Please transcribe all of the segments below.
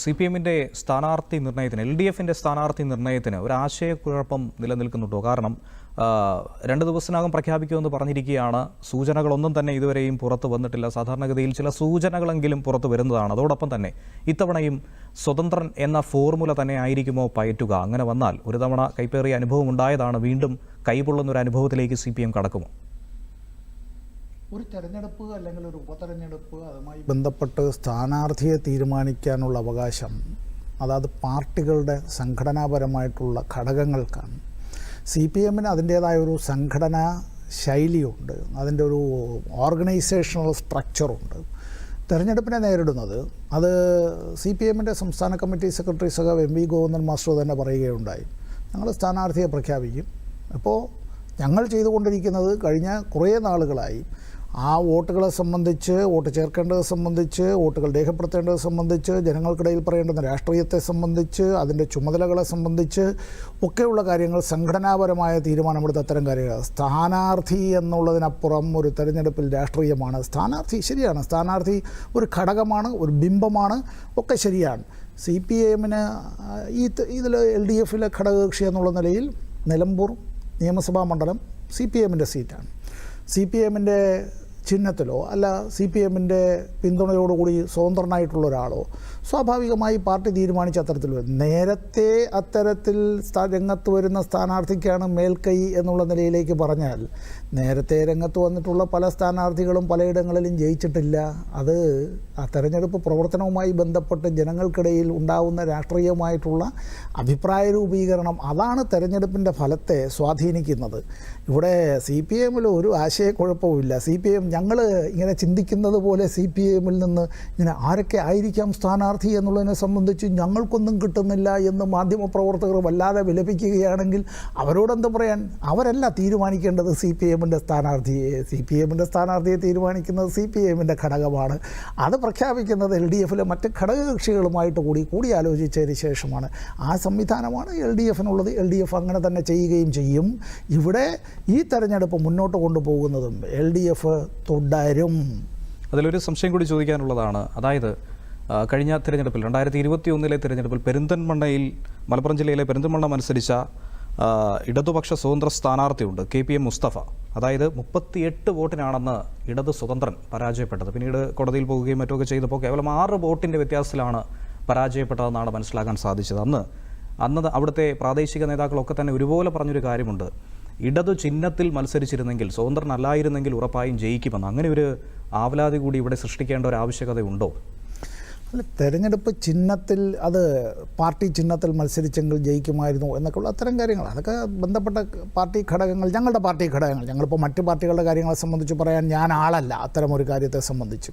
C P എമ്മിന്റെ സ്ഥാനാർത്ഥി നിർണയത്തിന് L D എഫിന്റെ സ്ഥാനാർത്ഥി നിർണയത്തിന് ഒരു ആശയക്കുഴപ്പം നിലനിൽക്കുന്നുണ്ടോ? കാരണം രണ്ട് ദിവസത്തിനകം പ്രഖ്യാപിക്കുമെന്ന് പറഞ്ഞിരിക്കുകയാണ്. സൂചനകളൊന്നും തന്നെ ഇതുവരെയും പുറത്ത് വന്നിട്ടില്ല. സാധാരണഗതിയിൽ ചില സൂചനകളെങ്കിലും പുറത്ത് വരുന്നതാണ്. അതോടൊപ്പം തന്നെ ഇത്തവണയും സ്വതന്ത്രൻ എന്ന ഫോർമുല തന്നെ ആയിരിക്കുമോ പയറ്റുക? അങ്ങനെ വന്നാൽ ഒരു തവണ കൈപ്പേറിയ അനുഭവം ഉണ്ടായതാണ്. വീണ്ടും കൈപൊള്ളുന്ന ഒരു അനുഭവത്തിലേക്ക് സി കടക്കുമോ? ഒരു തെരഞ്ഞെടുപ്പ് അല്ലെങ്കിൽ ഒരു ഉപതെരഞ്ഞെടുപ്പ് അതുമായി ബന്ധപ്പെട്ട് സ്ഥാനാർത്ഥിയെ തീരുമാനിക്കാനുള്ള അവകാശം അതായത് പാർട്ടികളുടെ സംഘടനാപരമായിട്ടുള്ള ഘടകങ്ങൾക്കാണ്. സി പി എമ്മിന് അതിന്റേതായ ഒരു സംഘടനാ ശൈലിയുണ്ട് അതിന്റെ ഒരു ഓർഗനൈസേഷണൽ സ്ട്രക്ചറുണ്ട്. തെരഞ്ഞെടുപ്പിനെ നേരിടുന്നത് അത് സി പി എമ്മിന്റെ സംസ്ഥാന കമ്മിറ്റി സെക്രട്ടറി സഹ എം വി ഗോവിന്ദൻ മാസ്റ്റർ തന്നെ പറയുകയുണ്ടായി. ഞങ്ങൾ സ്ഥാനാർത്ഥിയെ പ്രഖ്യാപിക്കും. അപ്പോൾ ഞങ്ങൾ ചെയ്തുകൊണ്ടിരിക്കുന്നത് കഴിഞ്ഞ കുറേ നാളുകളായി ആ വോട്ടുകളെ സംബന്ധിച്ച് വോട്ട് ചേർക്കേണ്ടത് സംബന്ധിച്ച് വോട്ടുകൾ രേഖപ്പെടുത്തേണ്ടത് സംബന്ധിച്ച് ജനങ്ങൾക്കിടയിൽ പറയേണ്ടുന്ന രാഷ്ട്രീയത്തെ സംബന്ധിച്ച് അതിന്റെ ചുമതലകളെ സംബന്ധിച്ച് ഒക്കെയുള്ള കാര്യങ്ങൾ സംഘടനാപരമായ തീരുമാനമെടുത്ത അത്തരം കാര്യങ്ങൾ. സ്ഥാനാർത്ഥി എന്നുള്ളതിനപ്പുറം ഒരു തെരഞ്ഞെടുപ്പിൽ രാഷ്ട്രീയമാണ്. സ്ഥാനാർത്ഥി ശരിയാണ്. സ്ഥാനാർത്ഥി ഒരു ഘടകമാണ് ഒരു ബിംബമാണ് ഒക്കെ ശരിയാണ്. സി പി എമ്മിന് ഈ ഇതിൽ എൽ ഡി എഫിലെ ഘടകകക്ഷി എന്നുള്ള നിലയിൽ നിലമ്പൂർ നിയമസഭാ മണ്ഡലം സി പി എമ്മിന്റെ സീറ്റാണ്. സി പി എമ്മിന്റെ ചിഹ്നത്തിലോ അല്ല സി പി എമ്മിന്റെ പിന്തുണയോടുകൂടി സ്വതന്ത്രനായിട്ടുള്ള ഒരാളോ സ്വാഭാവികമായി പാർട്ടി തീരുമാനിച്ച അത്തരത്തിൽ വരും. നേരത്തെ അത്തരത്തിൽ രംഗത്ത് വരുന്ന സ്ഥാനാർത്ഥിക്കാണ് മേൽക്കൈ എന്നുള്ള നിലയിലേക്ക് പറഞ്ഞാൽ നേരത്തെ രംഗത്ത് വന്നിട്ടുള്ള പല സ്ഥാനാർത്ഥികളും പലയിടങ്ങളിലും ജയിച്ചിട്ടില്ല. അത് ആ തെരഞ്ഞെടുപ്പ് പ്രവർത്തനവുമായി ബന്ധപ്പെട്ട് ജനങ്ങൾക്കിടയിൽ ഉണ്ടാവുന്ന രാഷ്ട്രീയമായിട്ടുള്ള അഭിപ്രായ രൂപീകരണം അതാണ് തെരഞ്ഞെടുപ്പിന്റെ ഫലത്തെ സ്വാധീനിക്കുന്നത്. ഇവിടെ സി പി എമ്മിൽ ഒരു ആശയക്കുഴപ്പവുമില്ല. സി പി എം ഞങ്ങൾ ഇങ്ങനെ ചിന്തിക്കുന്നത് പോലെ സി പി എമ്മിൽ നിന്ന് ഇങ്ങനെ ആരൊക്കെ ആയിരിക്കാം സ്ഥാനാർത്ഥി എന്നുള്ളതിനെ സംബന്ധിച്ച് ഞങ്ങൾക്കൊന്നും കിട്ടുന്നില്ല എന്ന് മാധ്യമപ്രവർത്തകർ വല്ലാതെ വിലപിക്കുകയാണെങ്കിൽ അവരോടെന്ത് പറയാൻ? അവരല്ല തീരുമാനിക്കേണ്ടത് സി പി എമ്മിന്റെ സ്ഥാനാർത്ഥിയെ സി പി എമ്മിന്റെ സ്ഥാനാർത്ഥിയെ തീരുമാനിക്കുന്നത് സി പി എമ്മിന്റെ ഘടകമാണ്. അത് പ്രഖ്യാപിക്കുന്നത് എൽ ഡി എഫിലെ മറ്റ് ഘടകകക്ഷികളുമായിട്ട് കൂടി കൂടിയാലോചിച്ചതിന് ശേഷമാണ്. ആ സംവിധാനമാണ് എൽ ഡി എഫിനുള്ളത്. എൽ ഡി എഫ് അങ്ങനെ തന്നെ ചെയ്യുകയും ചെയ്യും. ഇവിടെ ഈ തെരഞ്ഞെടുപ്പ് മുന്നോട്ട് കൊണ്ടുപോകുന്നതും എൽ ഡി എഫ് തുടരും. അതിലൊരു സംശയം കൂടി ചോദിക്കാനുള്ളതാണ്. അതായത് കഴിഞ്ഞ തിരഞ്ഞെടുപ്പിൽ രണ്ടായിരത്തി ഇരുപത്തി ഒന്നിലെ തിരഞ്ഞെടുപ്പിൽ പെരിന്തൻമണ്ണയിൽ മലപ്പുറം ജില്ലയിലെ പെരിന്തൻമണ്ണ മത്സരിച്ച ഇടതുപക്ഷ സ്വതന്ത്ര സ്ഥാനാർത്ഥിയുണ്ട് കെ പി എം മുസ്തഫ. അതായത് മുപ്പത്തിയെട്ട് വോട്ടിനാണെന്ന് ഇടത് സ്വതന്ത്രൻ പരാജയപ്പെട്ടത്. പിന്നീട് കോടതിയിൽ പോവുകയും മറ്റുമൊക്കെ ചെയ്തപ്പോൾ കേവലം ആറ് വോട്ടിന്റെ വ്യത്യാസത്തിലാണ് പരാജയപ്പെട്ടതെന്നാണ് മനസ്സിലാക്കാൻ സാധിച്ചത്. അന്ന് അന്ന് അവിടുത്തെ പ്രാദേശിക നേതാക്കളൊക്കെ തന്നെ ഒരുപോലെ പറഞ്ഞൊരു കാര്യമുണ്ട്. ഇടതു ചിഹ്നത്തിൽ മത്സരിച്ചിരുന്നെങ്കിൽ സ്വതന്ത്രനല്ലായിരുന്നെങ്കിൽ ഉറപ്പായും ജയിക്കുമെന്ന്. അങ്ങനെ ഒരു ആവലാതി കൂടി ഇവിടെ സൃഷ്ടിക്കേണ്ട ഒരു ആവശ്യകതയുണ്ടോ? അല്ല തെരഞ്ഞെടുപ്പ് ചിഹ്നത്തിൽ അത് പാർട്ടി ചിഹ്നത്തിൽ മത്സരിച്ചെങ്കിൽ ജയിക്കുമായിരുന്നു എന്നൊക്കെയുള്ള അത്തരം കാര്യങ്ങൾ. അതൊക്കെ ബന്ധപ്പെട്ട പാർട്ടി ഘടകങ്ങൾ ഞങ്ങളുടെ പാർട്ടി ഘടകങ്ങൾ. ഞങ്ങളിപ്പോൾ മറ്റ് പാർട്ടികളുടെ കാര്യങ്ങളെ സംബന്ധിച്ച് പറയാൻ ഞാൻ ആളല്ല അത്തരം ഒരു കാര്യത്തെ സംബന്ധിച്ച്.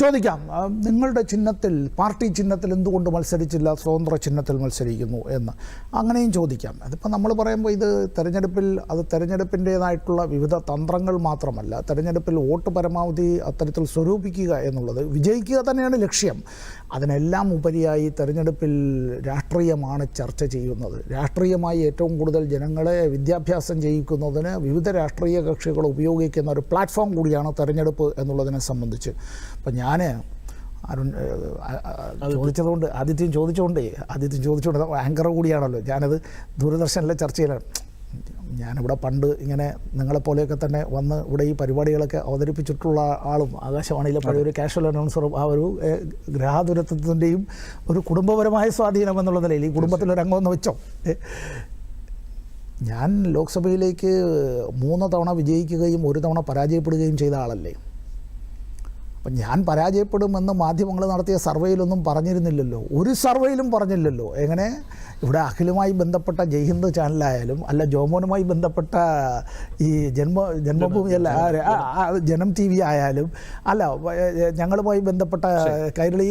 ചോദിക്കാം നിങ്ങളുടെ ചിഹ്നത്തിൽ പാർട്ടി ചിഹ്നത്തിൽ എന്തുകൊണ്ട് മത്സരിച്ചില്ല സ്വതന്ത്ര ചിഹ്നത്തിൽ മത്സരിക്കുന്നു എന്ന്? അങ്ങനെയും ചോദിക്കാം. അതിപ്പോൾ നമ്മൾ പറയുമ്പോൾ ഇത് തെരഞ്ഞെടുപ്പിൽ അത് തെരഞ്ഞെടുപ്പിന്റേതായിട്ടുള്ള വിവിധ തന്ത്രങ്ങൾ മാത്രമല്ല തെരഞ്ഞെടുപ്പിൽ വോട്ട് പരമാവധി അത്തരത്തിൽ സ്വരൂപിക്കുക എന്നുള്ളത് വിജയിക്കുക തന്നെയാണ് ലക്ഷ്യം. അതിനെല്ലാം ഉപരിയായി തെരഞ്ഞെടുപ്പിൽ രാഷ്ട്രീയമാണ് ചർച്ച ചെയ്യുന്നത്. രാഷ്ട്രീയമായി ഏറ്റവും കൂടുതൽ ജനങ്ങളെ വിദ്യാഭ്യാസം ചെയ്യിക്കുന്നതിന് വിവിധ രാഷ്ട്രീയ കക്ഷികൾ ഉപയോഗിക്കുന്ന ഒരു പ്ലാറ്റ്ഫോം കൂടിയാണ് തെരഞ്ഞെടുപ്പ് എന്നുള്ളതിനെ സംബന്ധിച്ച്. അപ്പം ഞാൻ അരുൺ ചോദിച്ചതുകൊണ്ട് ആദിത്യം ചോദിച്ചുകൊണ്ടേ ആദിത്യം ചോദിച്ചുകൊണ്ട് ആങ്കർ കൂടിയാണല്ലോ. ഞാനത് ദൂരദർശനിലെ ചർച്ചയിലാണ്. ഞാനിവിടെ പണ്ട് ഇങ്ങനെ നിങ്ങളെപ്പോലെയൊക്കെ തന്നെ വന്ന് ഇവിടെ ഈ പരിപാടികളൊക്കെ അവതരിപ്പിച്ചിട്ടുള്ള ആളും ആകാശവാണിയിലെ പഴയ ഒരു കാഷ്വൽ അനൗൺസറും ആ ഒരു ഗ്രഹാതുരത്വത്തിന്റെയും ഒരു കുടുംബപരമായ സ്വാധീനം എന്നുള്ള നിലയിൽ ഈ കുടുംബത്തിലൊരു അംഗമെന്ന് വെച്ചോ. ഞാൻ ലോക്സഭയിലേക്ക് മൂന്ന് തവണ വിജയിക്കുകയും ഒരു തവണ പരാജയപ്പെടുകയും ചെയ്ത ആളല്ലേ? അപ്പം ഞാൻ പരാജയപ്പെടുമെന്ന് മാധ്യമങ്ങൾ നടത്തിയ സർവേയിലൊന്നും പറഞ്ഞിരുന്നില്ലല്ലോ. ഒരു സർവേയിലും പറഞ്ഞില്ലല്ലോ. എങ്ങനെ? ഇവിടെ അഖിലുമായി ബന്ധപ്പെട്ട ജയ്ഹിന്ദ് ചാനലായാലും അല്ല ജോമോനുമായി ബന്ധപ്പെട്ട ഈ ജന്മ ജന്മഭൂമി അല്ല ജനം ടി വി ആയാലും അല്ല ഞങ്ങളുമായി ബന്ധപ്പെട്ട കൈരളി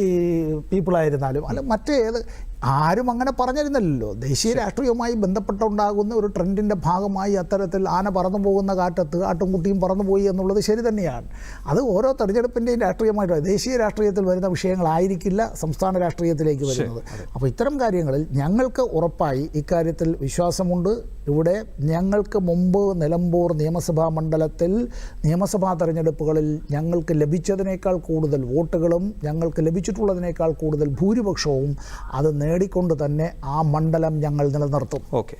പീപ്പിൾ ആയിരുന്നാലും അല്ല മറ്റേത് ആരും അങ്ങനെ പറഞ്ഞിരുന്നില്ലല്ലോ. ദേശീയ രാഷ്ട്രീയവുമായി ബന്ധപ്പെട്ടുണ്ടാകുന്ന ഒരു ട്രെൻഡിന്റെ ഭാഗമായി അത്തരത്തിൽ ആന പറന്നു പോകുന്ന കാറ്റത്ത് ആട്ടുംകുട്ടിയും പറന്നുപോയി എന്നുള്ളത് ശരി തന്നെയാണ്. അത് ഓരോ തെരഞ്ഞെടുപ്പിന്റെയും രാഷ്ട്രീയമായിട്ട് ദേശീയ രാഷ്ട്രീയത്തിൽ വരുന്ന വിഷയങ്ങളായിരിക്കില്ല സംസ്ഥാന രാഷ്ട്രീയത്തിലേക്ക് വരുന്നത്. അപ്പോൾ ഇത്തരം കാര്യങ്ങളിൽ ഞങ്ങൾക്ക് ഉറപ്പായി ഇക്കാര്യത്തിൽ വിശ്വാസമുണ്ട്. ഇവിടെ ഞങ്ങൾക്ക് മുമ്പ് നിലമ്പൂർ നിയമസഭാ മണ്ഡലത്തിൽ നിയമസഭാ തെരഞ്ഞെടുപ്പുകളിൽ ഞങ്ങൾക്ക് ലഭിച്ചതിനേക്കാൾ കൂടുതൽ വോട്ടുകളും ഞങ്ങൾക്ക് ലഭിച്ചിട്ടുള്ളതിനേക്കാൾ കൂടുതൽ ഭൂരിപക്ഷവും അത് നേടിക്കൊണ്ട് തന്നെ ആ മണ്ഡലം ഞങ്ങൾ നിലനിർത്തും. ഓക്കെ.